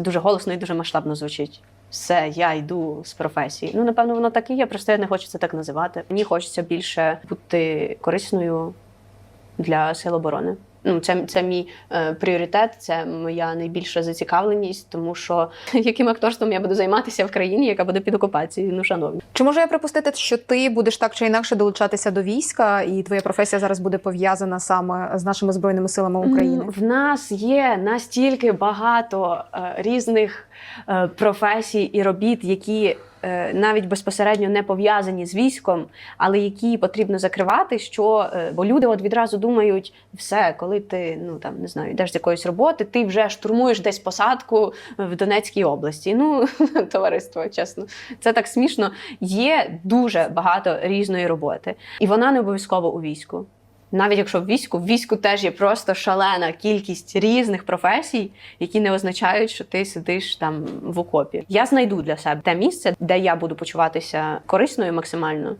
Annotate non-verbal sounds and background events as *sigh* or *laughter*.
Дуже голосно і дуже масштабно звучить. Все, я йду з професії. Ну, напевно, воно так і є, просто я не хочу це так називати. Мені хочеться більше бути корисною для сил оборони. Ну, це, це мій е, пріоритет, це моя найбільша зацікавленість, тому що *laughs* яким акторством я буду займатися в країні, яка буде під окупацією. Ну, шановні. Чи можу я припустити, що ти будеш так чи інакше долучатися до війська, і твоя професія зараз буде пов'язана саме з нашими збройними силами України? В нас є настільки багато е, різних е, професій і робіт, які навіть безпосередньо не пов'язані з військом, але які потрібно закривати. Що е, бо люди от відразу думають, все, коли ти ну там не знаю, йдеш з якоїсь роботи, ти вже штурмуєш десь посадку в Донецькій області. Ну, *laughs* товариство, чесно, це так смішно. Є дуже багато різної роботи, і вона не обов'язково у війську. Навіть якщо в війську, в війську теж є просто шалена кількість різних професій, які не означають, що ти сидиш там в окопі. Я знайду для себе те місце, де я буду почуватися корисною максимально.